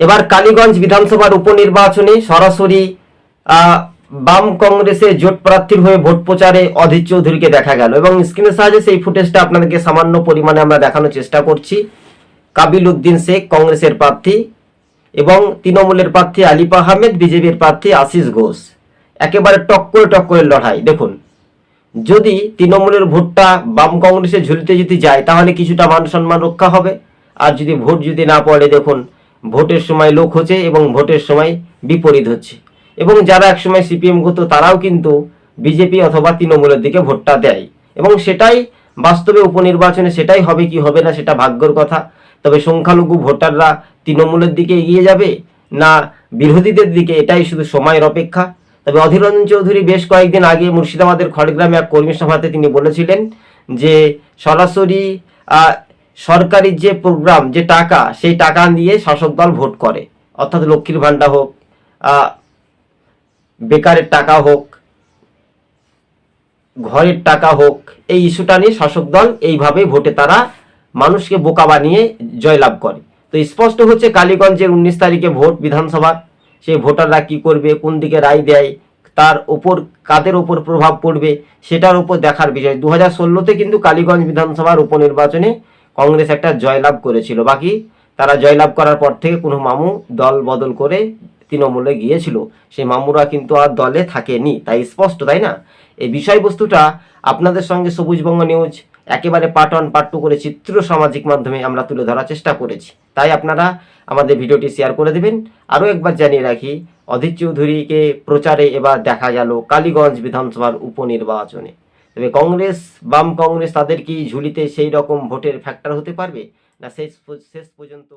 এবার কালীগঞ্জ বিধানসভার উপনির্বাচনে সরাসরি বাম কংগ্রেসের জোট প্রার্থীর হয়ে ভোট প্রচারে অধীর চৌধুরীকে দেখা গেল এবং স্ক্রিনের সাহায্যে সেই ফুটেজটা আপনাদেরকে সামান্য পরিমাণে আমরা দেখানোর চেষ্টা করছি। কাবিল উদ্দিন শেখ, কংগ্রেসের প্রার্থী এবং তৃণমূলের প্রার্থী আলিফ আহমেদ, বিজেপির প্রার্থী আশিস ঘোষ। একেবারে টক্কর টক্করের লড়াই। দেখুন, যদি তৃণমূলের ভোটটা বাম কংগ্রেসে ঝুলতে যদি যায়, তাহলে কিছুটা মান সম্মান রক্ষা হবে। আর যদি ভোট যদি না পড়ে, দেখুন ভোটের সময় লোক হচ্ছে এবং ভোটের সময় বিপরীত হচ্ছে। এবং যারা একসময় সিপিএম করতো তারাও কিন্তু বিজেপি অথবা তৃণমূলের দিকে ভোটটা দেয়। এবং সেটাই বাস্তবে উপনির্বাচনে সেটাই হবে কি হবে না সেটা ভাগ্যর কথা। তবে সংখ্যালঘু ভোটাররা তৃণমূলের দিকে এগিয়ে যাবে না বিরোধীদের দিকে? এটাই শুধু সময়ের অপেক্ষা। তবে অধীর চৌধুরী বেশ কয়েকদিন আগে মুর্শিদাবাদের খড়গ্রামে এক কর্মী সভাতে তিনি বলেছিলেন যে সরাসরি সরকারি যে প্রোগ্রাম, যে টাকা, সেই টাকা নিয়ে শাসক দল ভোট করে। অর্থাৎ লক্ষ্মীর ভাণ্ডার হোক বেকারের টাকা হোক, ঘরের টাকা হোক, এই ইস্যুটা নিয়ে শাসক দল এইভাবে ভোটে তারা মানুষকে বোকা বানিয়ে জয়লাভ করে। তো স্পষ্ট হচ্ছে কালীগঞ্জের উনিশ তারিখে ভোট বিধানসভার। সেই ভোটাররা কি করবে, কোন দিকে রায় দেয়, তার ওপর, কাদের ওপর প্রভাব পড়বে, সেটার উপর দেখার বিষয়। দু হাজার ষোলোতে কিন্তু কালীগঞ্জ বিধানসভার উপনির্বাচনে কংগ্রেস একটা জয়লাভ করেছিল। বাকি তারা জয়লাভ করার পর থেকে কোনো মামু দল বদল করে তৃণমূলে গিয়েছিল। সেই মামুরা কিন্তু আর দলে থাকেনি। তাই স্পষ্ট, তাই না? এই বিষয়বস্তুটা আপনাদের সঙ্গে সবুজবঙ্গ নিউজ একেবারে পার্ট ওয়ান পার্ট টু করে চিত্র সামাজিক মাধ্যমে আমরা তুলে ধরার চেষ্টা করেছি। তাই আপনারা আমাদের ভিডিওটি শেয়ার করে দেবেন। আরও একবার জানিয়ে রাখি, অধীর চৌধুরীকে প্রচারে এবার দেখা গেল কালীগঞ্জ বিধানসভার উপনির্বাচনে। তবে কংগ্রেস, বাম কংগ্রেস তাদের কি ঝুলিতে সেই রকম ভোটের ফ্যাক্টর হতে পারবে? না শেষ শেষ পর্যন্ত